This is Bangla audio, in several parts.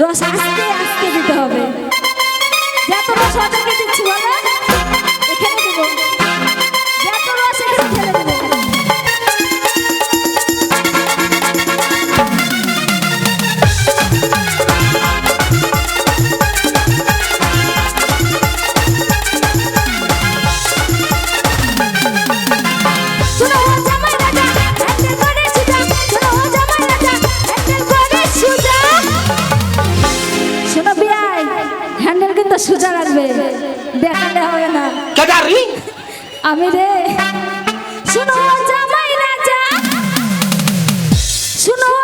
রস আস্তে আস্তে দিতে হবে। যত রস ওদেরকে দিচ্ছি বলো। এখানে দেবো। যত রস এখানে ফেলে তো সোজা রাখবে। দেখালে হবে না। কেদারি? আমি রে। শুনো জামাই রাজা। শুনো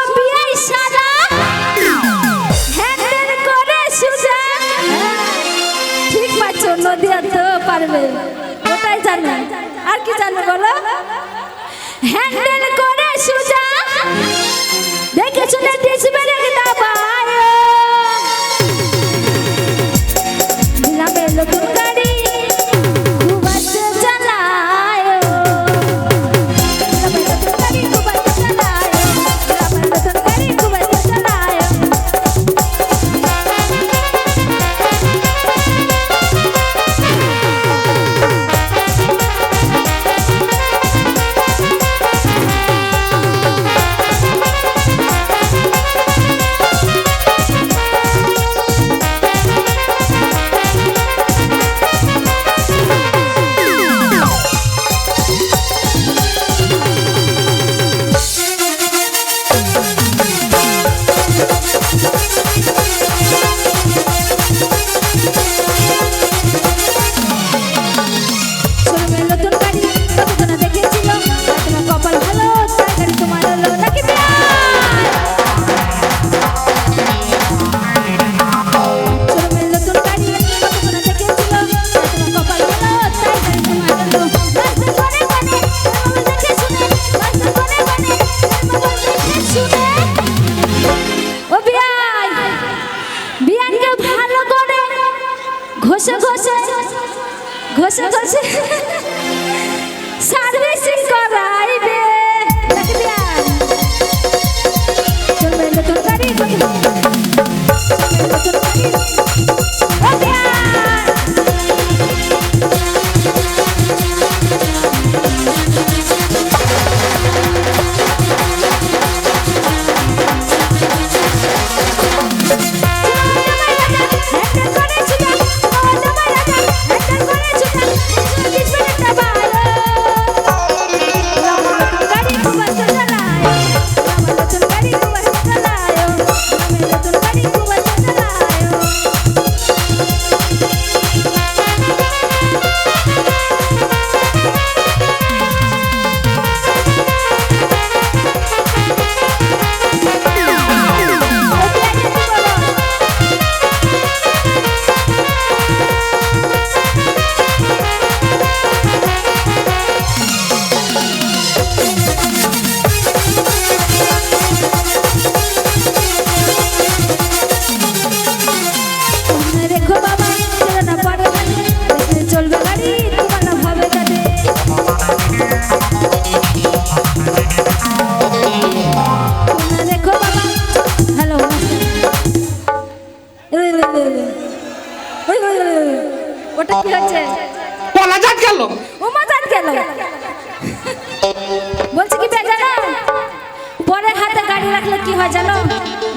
কি হয় জানো?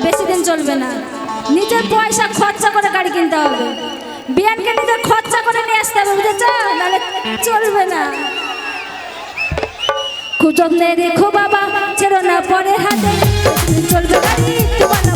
বেশি দিন চলবে না। নিজের পয়সা খরচা করে গাড়ি কিনতে হবে। বিয়ানকে নিজের খরচা করে নিয়ে আসতে হবে, বুঝেছ? নাহলে চলবে না। খুব যত্নে রেখো বাবা, ছেড়ো না পরে হাতে। চলবে গাড়ি, তোমার